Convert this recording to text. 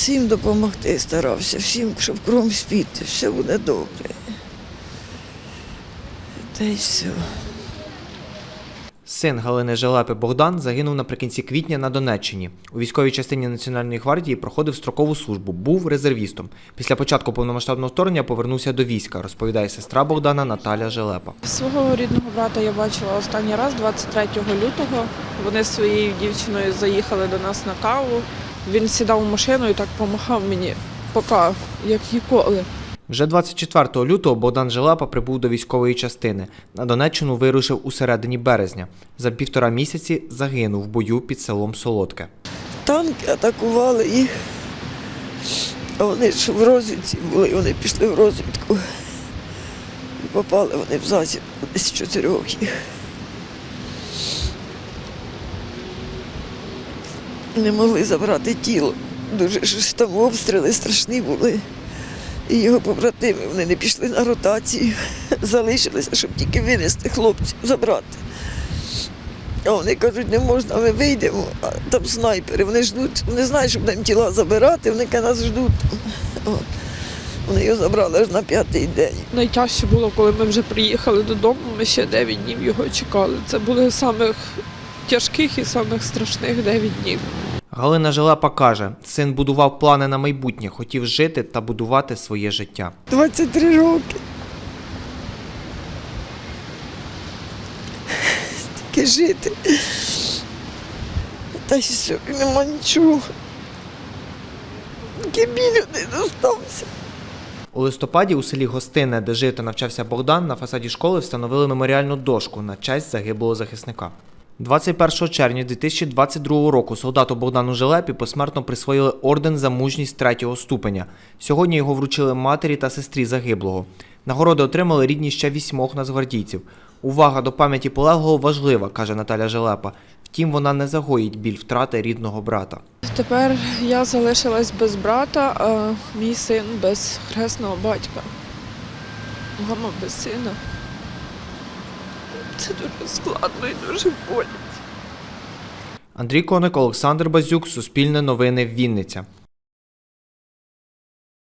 всім допомогти старався, всім, щоб кром спіти, все буде добре. Та й все. Син Галини Желепи Богдан загинув наприкінці квітня на Донеччині. У військовій частині Національної гвардії проходив строкову службу, був резервістом. Після початку повномасштабного вторгнення повернувся до війська, розповідає сестра Богдана Наталя Желепа. Свого рідного брата я бачила останній раз 23 лютого. Вони з своєю дівчиною заїхали до нас на каву. Він сідав у машину і так допомагав мені, поки як ніколи. Вже 24 лютого Богдан Желепа прибув до військової частини. На Донеччину вирушив у середині березня. За півтора місяці загинув в бою під селом Солодке. Танки атакували їх. А вони ж в розвідці були, вони пішли в розвідку. І попали вони в засіб десь чотирьох їх. Не могли забрати тіло. Дуже ж там обстріли страшні були. І його побратими вони не пішли на ротацію, залишилися, щоб тільки винести хлопців, забрати. А вони кажуть, не можна, ми вийдемо, а там снайпери, вони ждуть, вони знають, щоб нам тіла забирати, вони нас ждуть. О, Вони його забрали аж на п'ятий день. Найтяжче було, коли ми вже приїхали додому. Ми ще 9 днів його чекали. Це були самих тяжких і самих страшних 9 днів. Галина Желепа каже, син будував плани на майбутнє, хотів жити та будувати своє життя. 23 роки. Тільки жити. Та й все, нема нічого. Тільки біль не достався. У листопаді у селі Гостине, де жив та навчався Богдан, на фасаді школи встановили меморіальну дошку на честь загиблого захисника. 21 червня 2022 року солдату Богдану Желепі посмертно присвоїли орден за мужність третього ступеня. Сьогодні його вручили матері та сестрі загиблого. Нагороди отримали рідні ще вісьмох нацгвардійців. Увага до пам'яті полеглого важлива, каже Наталя Желепа. Втім, вона не загоїть біль втрати рідного брата. Тепер я залишилась без брата, а мій син без хресного батька. Мама без сина. Це дуже складно і дуже боляче. Андрій Коник, Олександр Базюк, Суспільне новини, Вінниця.